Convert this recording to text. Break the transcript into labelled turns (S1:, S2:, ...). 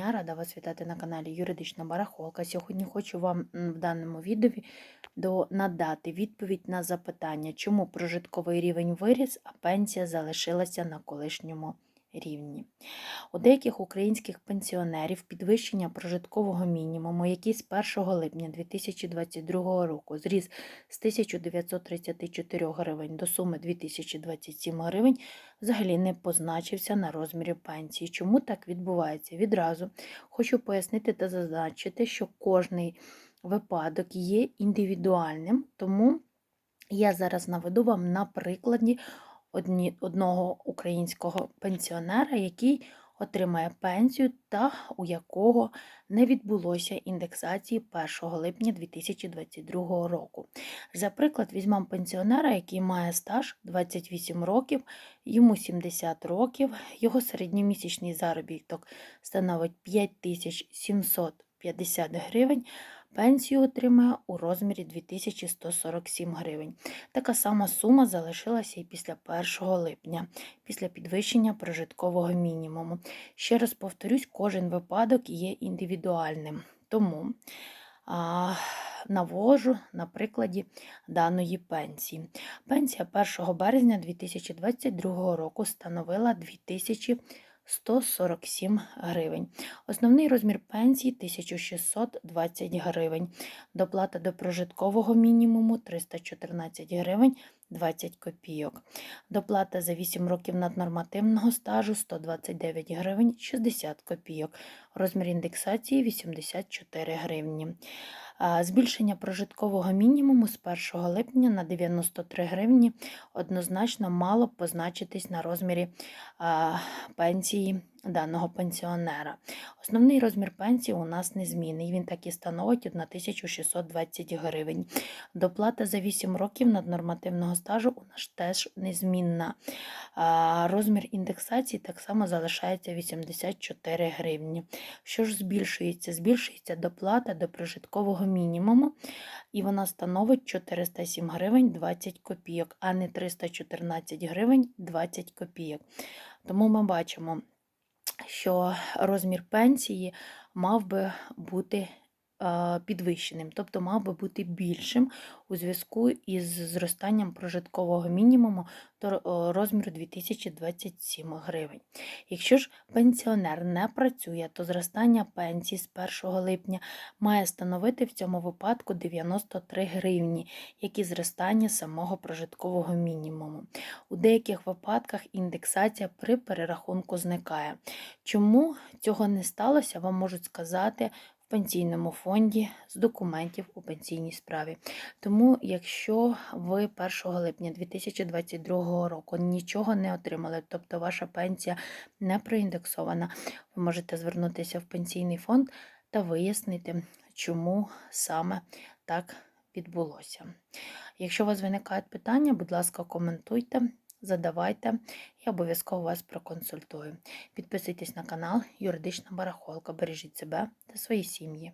S1: Я рада вас вітати на каналі Юридична Барахолка. Сьогодні хочу вам в даному відео надати відповідь на запитання, чому прожитковий рівень виріс, а пенсія залишилася на колишньому рівні. У деяких українських пенсіонерів підвищення прожиткового мінімуму, який з 1 липня 2022 року зріс з 1934 гривень до суми 2027 гривень, взагалі не позначився на розмірі пенсії. Чому так відбувається? Відразу хочу пояснити та зазначити, що кожний випадок є індивідуальним, тому я зараз наведу вам на прикладі одні, одного українського пенсіонера, який отримає пенсію та у якого не відбулося індексації 1 липня 2022 року. За приклад, візьмемо пенсіонера, який має стаж 28 років, йому 70 років, його середньомісячний заробіток становить 5750 гривень, пенсію отримає у розмірі 2147 гривень. Така сама сума залишилася і після 1 липня, після підвищення прожиткового мінімуму. Ще раз повторюсь, кожен випадок є індивідуальним. Тому а, навожу на прикладі даної пенсії. Пенсія 1 березня 2022 року становила 2147 гривень. Основний розмір пенсії 1620 гривень. Доплата до прожиткового мінімуму 314 гривень 20 копійок. Доплата за 8 років наднормативного стажу 129 гривень 60 копійок. Розмір індексації 84 гривні. Збільшення прожиткового мінімуму з 1 липня на 93 гривні однозначно мало б позначитись на розмірі пенсії даного пенсіонера. Основний розмір пенсії у нас незмінний, він так і становить 1620 гривень. Доплата за 8 років наднормативного стажу у нас теж незмінна. Розмір індексації так само залишається 84 гривні. Що ж збільшується? Збільшується доплата до прожиткового мінімуму, і вона становить 407 гривень 20 копійок, а не 314 гривень 20 копійок. Тому ми бачимо, що розмір пенсії мав би бути підвищеним, тобто мав би бути більшим у зв'язку із зростанням прожиткового мінімуму до е, розміру 2027 гривень. Якщо ж пенсіонер не працює, то зростання пенсії з 1 липня має становити в цьому випадку 93 гривні, як і зростання самого прожиткового мінімуму. У деяких випадках індексація при перерахунку зникає. Чому цього не сталося, вам можуть сказати в пенсійному фонді з документів у пенсійній справі. Тому, якщо ви 1 липня 2022 року нічого не отримали, тобто ваша пенсія не проіндексована, ви можете звернутися в пенсійний фонд та вияснити, чому саме так відбулося. Якщо у вас виникають питання, будь ласка, коментуйте, задавайте, я обов'язково вас проконсультую. Підписуйтесь на канал Юридична Барахолка. Бережіть себе та свої сім'ї.